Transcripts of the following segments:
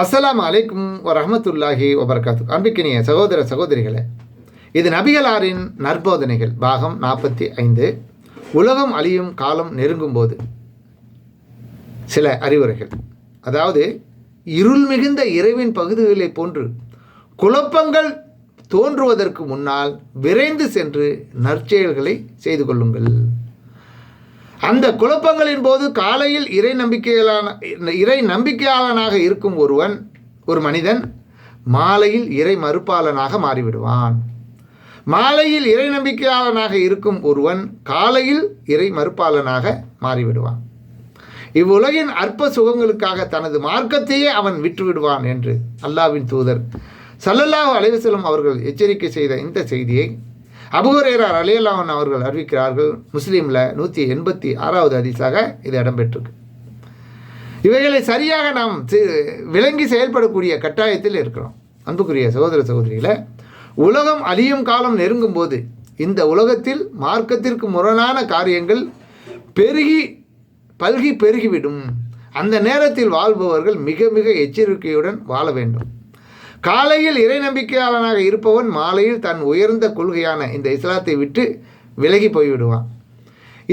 அஸ்லாம் அலைக்கும் வரஹமத்துல்லாஹி வபர்காத்து அன்பிக்கினிய சகோதர சகோதரிகளே இது நபிகளாரின் நற்போதனைகள். பாகம் நாற்பத்தி ஐந்து உலகம் அழியும் காலம் நெருங்கும் போது சில அறிவுரைகள். அதாவது இருள் மிகுந்த இரவின் பகுதிகளைப் போன்று குழப்பங்கள் தோன்றுவதற்கு முன்னால் விரைந்து சென்று நற்செயல்களை செய்து கொள்ளுங்கள். அந்த குழப்பங்களின் போது காலையில் இறை நம்பிக்கையிலான இறை நம்பிக்கையாளனாக இருக்கும் ஒருவன் ஒரு மனிதன் மாலையில் இறை மறுப்பாளனாக மாறிவிடுவான். மாலையில் இறை நம்பிக்கையாளனாக இருக்கும் ஒருவன் காலையில் இறை மறுப்பாளனாக மாறிவிடுவான். இவ்வுலகின் அற்ப சுகங்களுக்காக தனது மார்க்கத்தையே அவன் விட்டுவிடுவான் என்று அல்லாவின் தூதர் சல்லல்லாஹு அலைவசலம் அவர்கள் எச்சரிக்கை செய்த இந்த செய்தியை அபுஹரேரார் அலியல்லாஹன் அவர்கள் அறிவிக்கிறார்கள் முஸ்லீமில் நூற்றி எண்பத்தி ஆறாவது அதிசாக இது இடம்பெற்றிருக்கு. இவைகளை சரியாக நாம் சி- விளங்கி செயல்படக்கூடிய கட்டாயத்தில் இருக்கிறோம். அன்புக்குரிய சகோதர சகோதரிகளை உலகம் அழியும் காலம் நெருங்கும் போது இந்த உலகத்தில் மார்க்கத்திற்கு முரணான காரியங்கள் பெருகி பல்கி பெருகிவிடும். அந்த நேரத்தில் வாழ்பவர்கள் மிக மிக எச்சரிக்கையுடன் வாழ வேண்டும். காலையில் இறை நம்பிக்கையாளனாக இருப்பவன் மாலையில் தன் உயர்ந்த கொள்கையான இந்த இஸ்லாத்தை விட்டு விலகி போய்விடுவான்.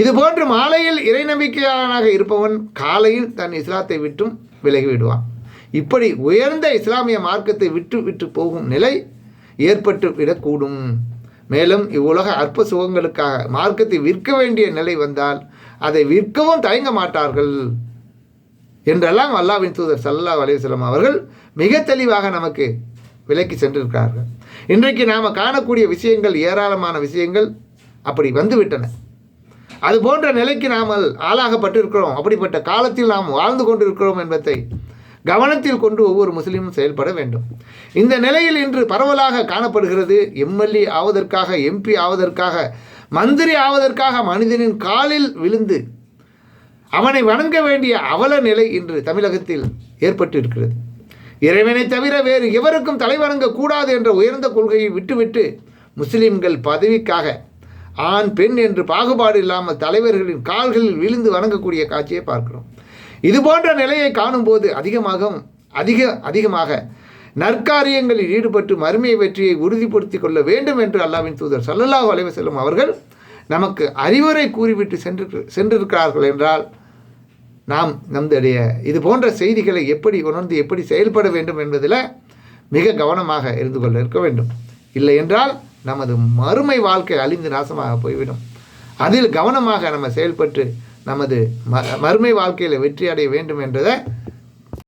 இதுபோன்று மாலையில் இறை நம்பிக்கையாளனாக இருப்பவன் காலையில் தன் இஸ்லாத்தை விட்டும் விலகி விடுவான். இப்படி உயர்ந்த இஸ்லாமிய மார்க்கத்தை விட்டு விட்டு போகும் நிலை ஏற்பட்டு விடக்கூடும். மேலும் இவ்வுலக அற்ப சுகங்களுக்காக மார்க்கத்தை விற்க வேண்டிய நிலை வந்தால் அதை விற்கவும் தயங்க மாட்டார்கள். என்றெல்லாம் அல்லாவின் தூதர் சல்லா அலையம் அவர்கள் மிக தெளிவாக நமக்கு விலக்கி சென்றிருக்கிறார்கள். இன்றைக்கு நாம் காணக்கூடிய விஷயங்கள் ஏராளமான விஷயங்கள் அப்படி வந்துவிட்டன. அது போன்ற நிலைக்கு நாம் ஆளாகப்பட்டிருக்கிறோம். அப்படிப்பட்ட காலத்தில் நாம் வாழ்ந்து கொண்டிருக்கிறோம் என்பதை கவனத்தில் கொண்டு ஒவ்வொரு முஸ்லீமும் செயல்பட வேண்டும். இந்த நிலையில் இன்று பரவலாக காணப்படுகிறது எம்எல்ஏ ஆவதற்காக எம்பி ஆவதற்காக மந்திரி ஆவதற்காக மனிதனின் காலில் விழுந்து அவனை வணங்க வேண்டிய அவல நிலை இன்று தமிழகத்தில் ஏற்பட்டு இருக்கிறது இறைவனை தவிர வேறு எவருக்கும் தலை வணங்கக்கூடாது என்ற உயர்ந்த கொள்கையை விட்டுவிட்டு முஸ்லிம்கள் பதவிக்காக ஆண் பெண் என்று பாகுபாடு இல்லாமல் தலைவர்களின் கால்களில் விழுந்து வணங்கக்கூடிய காட்சியை பார்க்கிறோம். இது போன்ற நிலையை காணும்போது அதிகமாக அதிக அதிகமாக நற்காரியங்களில் ஈடுபட்டு மறுமையை வெற்றியை உறுதிப்படுத்தி கொள்ள வேண்டும் என்று அல்லாவின் தூதர் சல்லல்லாஹ் அலைவசல்லம் அவர்கள் நமக்கு அறிவுரை கூறிவிட்டு சென்று சென்றிருக்கிறார்கள் என்றால் நாம் நம்முடைய இது போன்ற செய்திகளை எப்படி உணர்ந்து எப்படி செயல்பட வேண்டும் என்பதில் மிக கவனமாக இருந்து கொள்ள இருக்க வேண்டும். இல்லை என்றால் நமது மறுமை வாழ்க்கை அழிந்து நாசமாக போய்விடும். அதில் கவனமாக நம்ம செயல்பட்டு நமது ம மறுமை வாழ்க்கையில் வெற்றி அடைய வேண்டும் என்றதை